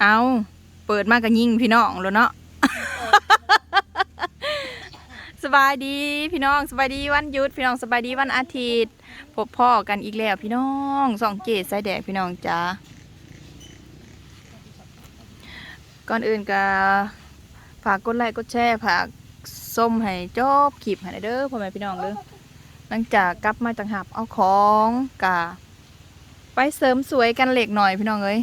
เอาเปิดมากก็ยิงพี่น้องแล้วเนาะ สบายดีพี่น้องสบายดีวันหยุดพี่น้องสบายดีวันอาทิตย์ พบพ่อกันอีกแล้วพี่น้องสองเกตสายแดกพี่น้องจ้าก่อนอื่นก็ฝากกดไลค์กดแชร์ฝากส้มให้จบคลิปให้เด้อพ่อแม่พี่น้องเด้อหลังจากกลับมาจากหับเอาของกะไปเสริมสวยกันเหล็กหน่อยพี่น้องเอ้ย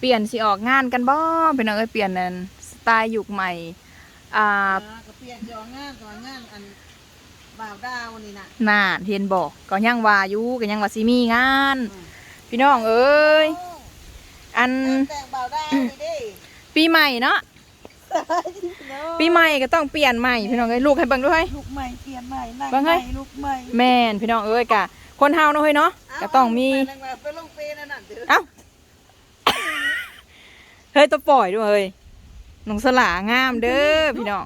เปลี่ยนสิออกงานกันบ่พี่น้องเอ้ยเปลี่ยนนั่นสไตล์ยุคใหม่อ่าก็เปลี่ยนจองงานจองงานอันบ่าวดาวนี่นะน่าเทียนบอกก็ยังว่าอยู่ก็ยังว่าสิมีงาน พี่น้องเอ้ยอันแต่งบ่าวดาวนี่ดิปีใหม่เนาะปีใหม่ก็ต้องเปลี่ยนใหม่พี่น้องเอ้ยลูกให้เบิ่งด้วยลูกใหม่เปลี่ยนใหม่นั่งว่าใหไงม่ลูกใหม่แม่นพี่น้องเอ้ยกะคนเฮาเนาะเฮ้ยเนาะก็ต้องมีนั่งมาไปลงเปนั่นน่ะเด้อเอ้าเฮ้ยตัวปล่อยด้วยเฮ้ยน้องสลางามเด้อพี่น้อง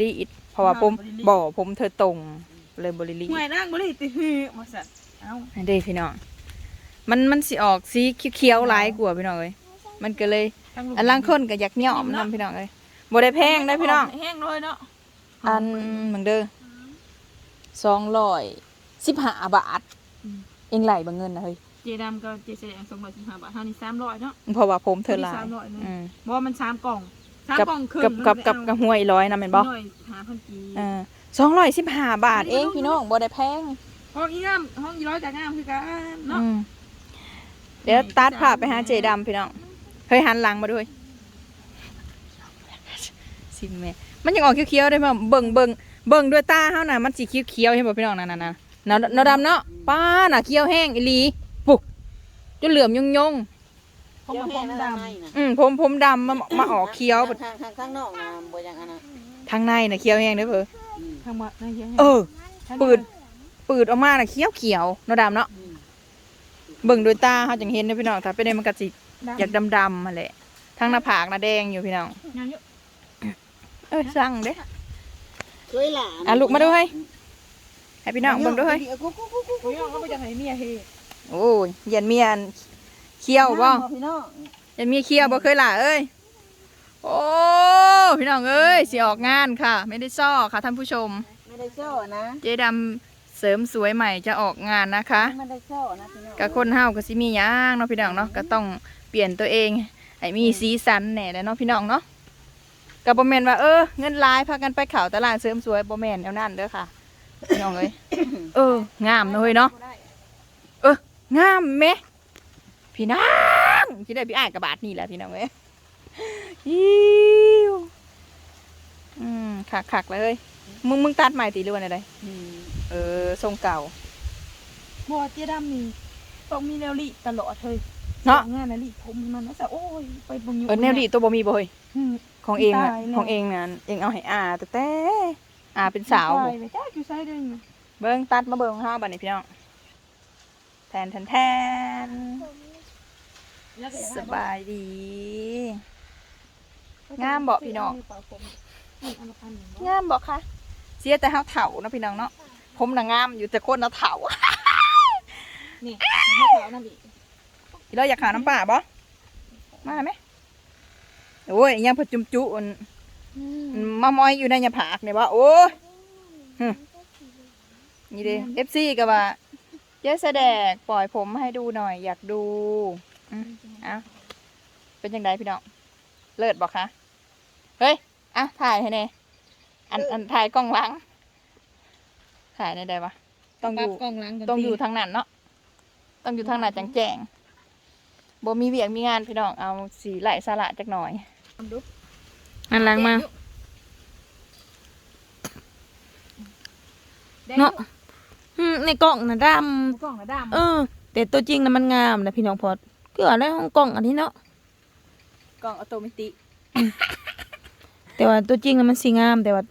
รีดเพราะว่าผมบ่ผมเธอตรงเลยบริลีห่วยนั่งบ่ได้ติฮือมาสั่นเอ้าอันเด้พี่น้องมันมันสิออกสีเขียวๆหลายกว่าพี่น้องเอ้ยมันก็เลยทั้ลูกอันล่างคนก็อยากเหนี่ยอมนำพี่น้องเอ้ยบ่ได้แพงได้อพี่น้องแห้งเลยเนาะอันเหมือนเด้อสองร้อยสิบห้าบาทเองไหลบางเงินนะเฮ้ย เจดำกับเจแสดง215บาทเท่านี้300เนาะเพราะว่าผมเธอหลายสามร้อยเลยอืมบ่ว่ามันสามกล่องสามกับกล่องครึ่งกับกับกับกับห้วยร้อยนะแม่นบ่หน่อย5,000กีอ่าสองร้อยสิบห้าบาทเองพี่น้องบ่ได้แพงห้องอีงามห้องอีร้อยก็งามคือกันเนาะอืมเดี๋ยวตัดภาพไปหาเจดำพี่น้องเฮ้ยหันหลังมาด้วยสิแม่มันยังออกเขียวๆได้มั้ยเบิ่งเบิ่งเบิ่งด้วยตาเฮาน่ะมันสีเขียวๆเห็นบ่พี่น้องนั่นๆๆเนาะเนาะดำเนาะป้าน่ะเขียวแห้งอีหลีปุ๊บ จนเหลื่อมยงๆผมผมดำอืมผมผมดำมามาออกเคี้ยวทางทางข้างนอกนะบ่อย่างอันนั้นทางในน่ะเคี้ยวแห้งเด้อเพิ่นทางมาในเฮียเออปืดปืดออกมาน่ะเคี้ยวเขียวเนาะดำเนาะเบิ่งด้วยตาเฮาจังเห็นเด้อพี่น้องถ้าเป็นได้มันก็สิอยากดำๆมาแหละทางหน้าผากน่ะแดงอยู่พี่น้องงานเยอะเอ้ยสั่งเด้เคยหลานอะลูกมาดูให้ให้พี่น้องเบิ่งดูให้กุ๊กกุ๊กกุ๊กกุ๊กโอ้ยเขาไปจะให้เมียเฮ โอ้ยเย็นเมียนเคี้ยวบ่พี่น้องเย็นมีเคี้ยวบ่เคยล่ะเอ้ยโอ้พี่น้องเอ้ยสิออกงานค่ะ ไม่ได้ซ้อค่ะท่านผู้ชม ไม่ได้โซ่นะเจ๊ดำเสริมสวยใหม่จะออกงานนะคะไม่ได้โซ่นะพี่น้องกับคนเฮาก็สิมีหย่างเนาะพี่น้องเนาะก็ต้องเปลี่ยนตัวเองให้มีสีสันแหน่แหล้วเนาะพี่น้องเนาะกับบ่แม่นว่าเออเงินหลายพากันไปเข่าตลาดเสริมสวยบ่แม่นแนวนั้นเด้อค่ะพี่น้องเอ้ยเอองามเนาะเฮ้ยเนาะเออ งามแหมพี่น้องสิได้พี่อ้ายกระบาดนี่แหละพี่น้องเอ้ยอิ้วอืมคักๆเลยเฮ้ยมึงมึงตัดใหม่ติหรือว่าไดเออทรงเก่าบัวเจ๊ดำนี่ต้องมีแนวลีตลอดเลยเนาะงานนะลีผมมันนะแต่โอ้ยไปบ่มีเออแนวดีตัวบ่มีบ่เฮ้ยอืมของเองน่ะตายแล้วของเองน่ะเองเอาให้อาแต่แต่อาเป็นสาวไปบ่ไปจ้าอยู่ไซด์เด้งเบิ่งตัดมาเบิ่งของเฮาบัดนี้พี่น้อง แทนแทนแทนสบายดี งามบ่พี่น้องงามบ่คะเสียแต่เฮาเฒ่านะพี่น้องเนาะผมน่ะงามอยู่แต่คนน่ะเฒ่านี่ไม่ขาวนั่นอีกอีเราอยากหาน้ำป่าบ่มาไหมโอ้ยยังพอจุมจุอันมามอยอยู่ในหยาผากเนี่ยว่าโอ้ยหึนี่เด้เอฟซีก็ว่า เจ๊แสดงปล่อยผมให้ดูหน่อย อยากดูอืมเอะเป็นยังไงพี่น้องเลิศบอกคะเฮ้ยอะถ่ายให้แน่อันอันถ่ายกล้องหลัง ถ่ายในใดวะต้องอยู่กล้องหลังต้องอยู่ทางนั้นเนาะต้องอยู่ทางนั้นจังแจงบ่มีเวียกมีงานพี่น้องเอาสีไหลสาระจักหน่อยอันหลังมาเนาะเนาะ อืมในกล่องน่ะดกล้องระดำเออแต่ตัวจริงน่ะมันงามนะพี่น้องพอดเกือในห้องกล่องอันนี้เนาะกล้องออโตเมติแต่ว่าตัวจริงน่ะมันสีงามแต่ว่า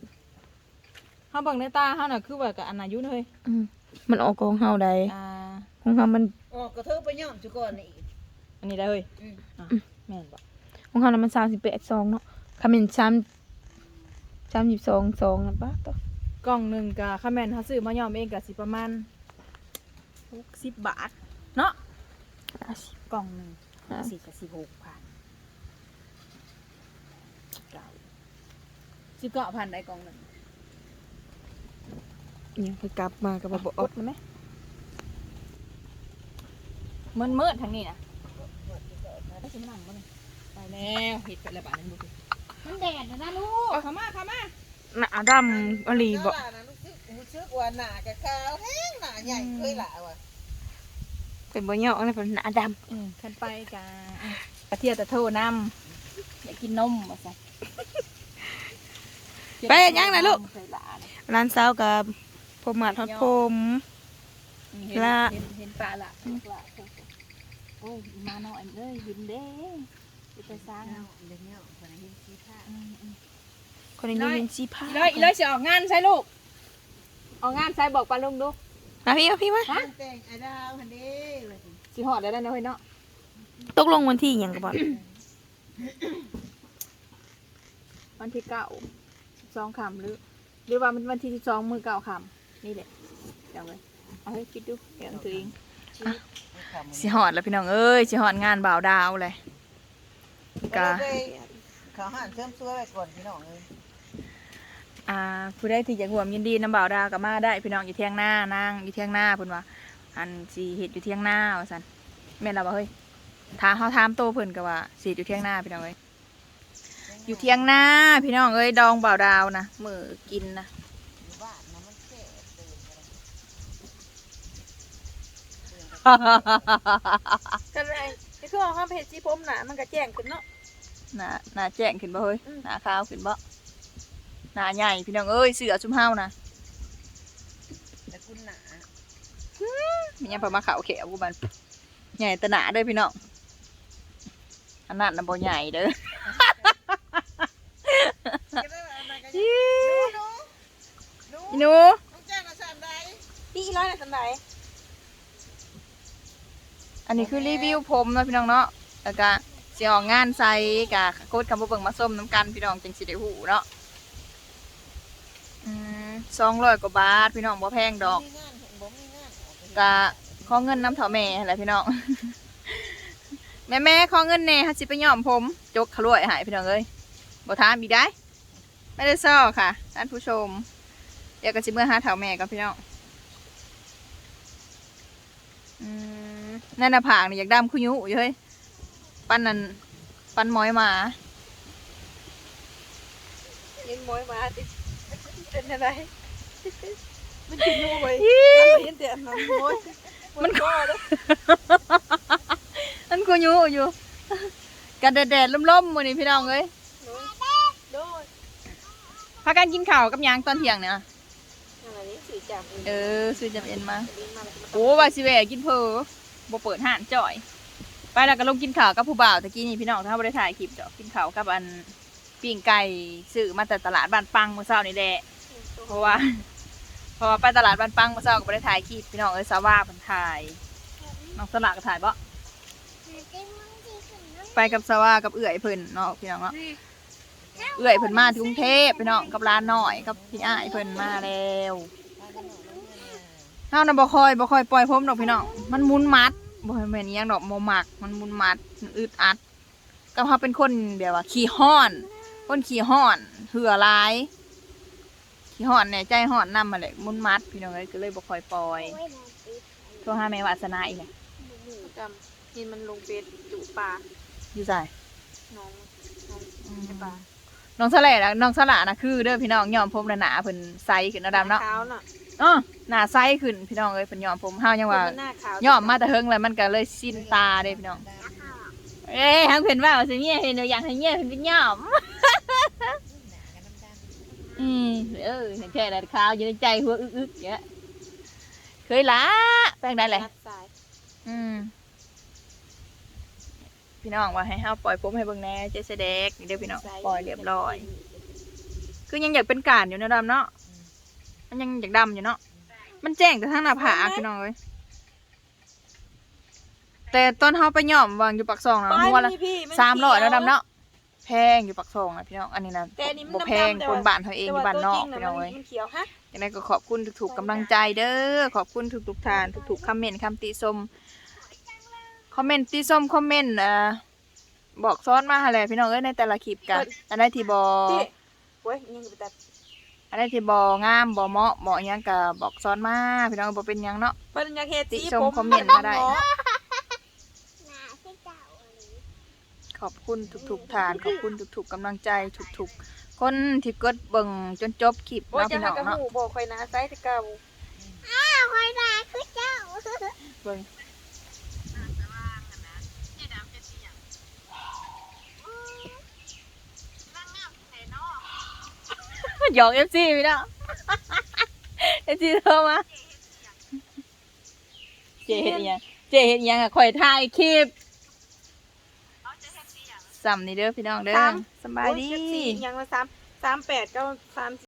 เฮาเบิ่งในตาเฮาน่ะคือว่ากับอันอายุเฮ้ยอืมมันออกของเฮาใดอ่าของเฮามันออกกระเทบไปย่อมจุก่อนนี่อันนี้ได้เฮ้ยอืมอะแม่นบ่ของเฮาน่ะมัน38ซองเนาะคำเป็น3 32ซองนะปะต่อ กล่องหนึ่งกับข้าแมนเขาซื้อมายอมเองกับสิประมาณหกสิบบาท เนาะกล่องหนึ่งสี่กับสิบหกพันสิบเก้าพันได้กล่องหนึ่งยังไปกลับมากับบบอดไหมมันมื่อทางนี้นะได้สิมันังมั้งไปแล้วเห็ดเป็นระบาดนั่นบุกมันแดดนะนะลูกเข้ามาเข้ามา หน้าดำอหลีบ่เจ้าหลานน่ะรู้สึกรู้สึกว่าหน้ากับขาวแห้งหน้าใหญ่เคยหละว่ะเป็นบ่เหยาะนะเป็นหน้าดำอืมขึ้นไปกะกระเทียมตะโทน้ำอยากกินนมมาใส่ไปเฮ็ดหยังน่ะลูกใส่หลานร้านสาวกับผมหมาทอดผมเห็นละ เห็นเห็นปลาละละโอ้ยอีมาหน่อยเอ้ยหินเด้ไปสร้าง เดี๋ยวนี้คนเห็นสีผ้าอืมอืม คนนี้ยังเป็นสีผ้าอีเลยอีเลยสิออกงานใช่ลูกออกงานใช่บอกปลาลุงดูมาพี่มาพี่มาฮะแต่งไอ้ดาวหันเด้ว่าสิสิหอดได้แล้วเนาะเฮ้ยเนาะตกลงวันที่หยังกับบ่วันที่เก้าสองคำหรือหรือว่ามันวันที่สิบสองมือเก้าคำนี่แหละเดี๋ยวเลยเอาให้คิดดูเดี๋ยวตัวเองสิหอดแล้วพี่น้องเอ้ยสิหอดงานบ่าวดาวเลยกะกะเขาหันเสริมสวยไว้ก่อนพี่น้องเอ้ย อ่าผู้ใดที่อยากร่วมยินดีน้ำบ่าวดาวก็มาได้พี่น้องอยู่เที่ยงหน้านางอยู่เที่ยงหน้าเพิ่นว่า อันสิเฮ็ดอยู่เที่ยงหน้าว่าซั่นแม่นแล้วบ่เฮ้ยถ้าเฮาถามโตเพิ่นก็ว่าสิเฮ็ดอยู่เที่ยงหน้าพี่น้องเอ้ยอยู่เที่ยงหน้าพี่น้องเอ้ยดองบ่าวดาวนะมื้อกินนะอยู่บ้านนะมันแก่ตื่นกันกันไรไอ้คือเอาข้ามเพจสีผมน่ะมันก็แจ้งขึ้นเนาะหน้าหน้าแจ้งขึ้นบ่เฮ้ยหน้าขาวขึ้นบ่ หน้าใหญ่พี่น้องเอ้ยเสือซุมเฮานะแต่คุณหนามีหยังพอมาขาวแขวกูมันใหญ่แตะหนาเด้อพี่น้องอันนั้นน่ะบ่ใหญ่เด้อก็ได้อะไรกันอีหนูหนูน้องแจ้งมาสามใดพี่ร้อยน่ะสันไดอันนี้คือรีวิวผมเนาะพี่น้องเนาะแล้วก็สิออกงานใส่กับโคตรคำบ่เบิ่งมาส้มน้ำกันพี่น้องจังสิได้หูเนาะอื ม200กว่าบาทพี่น้องบ่แพงดอกมีงานบ่มีงานออกไปกะขอเงินน้ำเถาแม่แหละพี่น้อง แม่แม่ขอเงินแหน่ฮัสิไปย่อมผมจกขลุ่ยหายพี่น้องเอ้ยบ่ถามอีกได้ ไม่ได้ซ้อค่ะท่านผู้ชม เดี๋ยวก็สิเมื่อหาเถาแม่กับพี่น้องอืมนั่นน่ะผากนี่อยากดำคุยุอยู่เฮ้ยปั้นนั่นปั้นหมอยหมายินมอยมาติเป็นอะไร มันกินอยู่เว้ยเห็นแต่อันนั้นโอ้ยมันก็มันคุยุอยู่กันแดดๆล่มๆมื้อนี้พี่น้องเอ้ยโดยพากันกินข้าวกับหยางตอนเที่ยงเนี่ยอะไรนี่สื่อจากเออซื้อจำเอ็นมาลิ้นมาแล้วก็มาโอ้วาสิแวะกินเพอบ่เปิดห้านจ่อย ไปแล้วก็ลงกินข้าวกับผู้บ่าวตะกี้นี่พี่น้องถ้าบ่ได้ถ่ายคลิปจ้ะกินข้าวกับอันปิ้งไก่ซื้อมาแต่ตลาดบ้านปังเมื่อเช้านี่แหละเพราะว่า เพราะว่าไปตลาดบ้านปังมื่อเช้าก็บ่ได้ถ่ายคลิปพี่น้องเอ้ยสาว่าเพิ่นถ่ายน้องสลากก็ถ่ายบ่ไปกับสาวากับเอื้อยเพิ่นเนาะพี่น้องเนาะเอื้อยเพิ่นมาที่กรุงเทพพี่น้องกับร้านหน้อยกับพี่อ้ายเพิ่นมาแล้วเฮาน่ะบ่ค่อยบ่ค่อยปล่อยผมดอกพี่น้องมันมุนมัดบ่แม่นอิหยังดอกบ่มักมันมุนมัดอึดอัดก็เฮาเป็นคนแบบว่าขี้ฮ้อน คนขี้ฮ้อนเหือหลาย ขี้ฮ้อนแหน่ใจฮ้อนนำมาแหละมุนมัดพี่น้องเอ้ยก็เลยบ่ค่อยปล่อยโทรหาแม่วาสนาอีกแหละจำยินมันลงเป็ดจุปลาอยู่ไสน้องน้องไอ้ปลาน้องสละนะน้องสละนะคือเด้อพี่น้องยอมผมแล้วหนาเพิ่นใสขึ้นเนาะดำเนาะขาวน่ะอ้อหน้าใสขึ้นพี่น้องเอ้ยเพิ่นยอมผมเฮายังว่าหน้าขาวย่อมมาแต่เฮิงแล้วมันก็เลยสิ้นตาเด้พี่น้องเอ้ยทางเพิ่นว่าว่าสิเมียเห็นเอาอย่างให้เมียเพิ่นเป็นย่อม อืมเออเห็นแค่นั้นข้าวอยู่ในใจหัวอึกๆอย่างเงี้ยเคยละแปลงได้เลยนัดสายอืมพี่น้องว่าให้เฮาปล่อยผมให้เบิ่งแหน่เจสเด็กนี่เด้อพี่น้องปล่อยเรียบร้อย คือยังอยากเป็นการอยู่เนาะดำเนาะมันยังอยากดำอยู่เนาะมันแจ้งแต่ทางหน้าผากพี่น้องเอ้ยแต่ตอนเฮาไปย่อมวางอยู่ปากซองนะหัวละพี่สามร้อยแล้วดำเนาะแพงอยู่ปักซองนะพี่น้อง อันนี้นะแต่อันนี้มันบ่แพงดำๆแต่คว่านบ้านเขาเองอยู่บ้านนอกพี่น้องเอ้ย มันเขียวฮะ ยังไงก็ขอบคุณทุกๆกำลังใจเด้อ ขอบคุณทุกๆทานทุกๆคอมเมนต์คำติชมคอมเมนต์ติชมคอมเมนต์เอ่อบอกซ้อนมาหาแหละพี่น้องเอ้ยในแต่ละคลิปกันอันใดที่บ่พี่โอ้ยยังไปตัดอะไรที่บ่งามบ่เหมาะบ่หยังก็บอกซ้อนมาพี่น้องบ่เป็นหยังเนาะ เพิ่นอยากเฮ็ดติสีชมผมคอมเมนต์มาได้ ขอบคุณทุกๆทาน ขอบคุณทุกๆกำลังใจทุกๆ คนที่กดเบิ่งจนจบคลิปโอ้ยเนาะจะพี่หาน้องกระเนาะหูบอกข่อยนะไซส์ที่เก่าเบิ่งหยอก FC พี่น้อง FC โทรมา เจเฮ็ดอิหยังเจเฮ็ดอิหยังอะข่อยถ่ายคลิป ซ้ำนี่เด้อพี่น้องเด้อสำบายดี โอ้เจ็สี่ยังละสามสามแปดก็สาม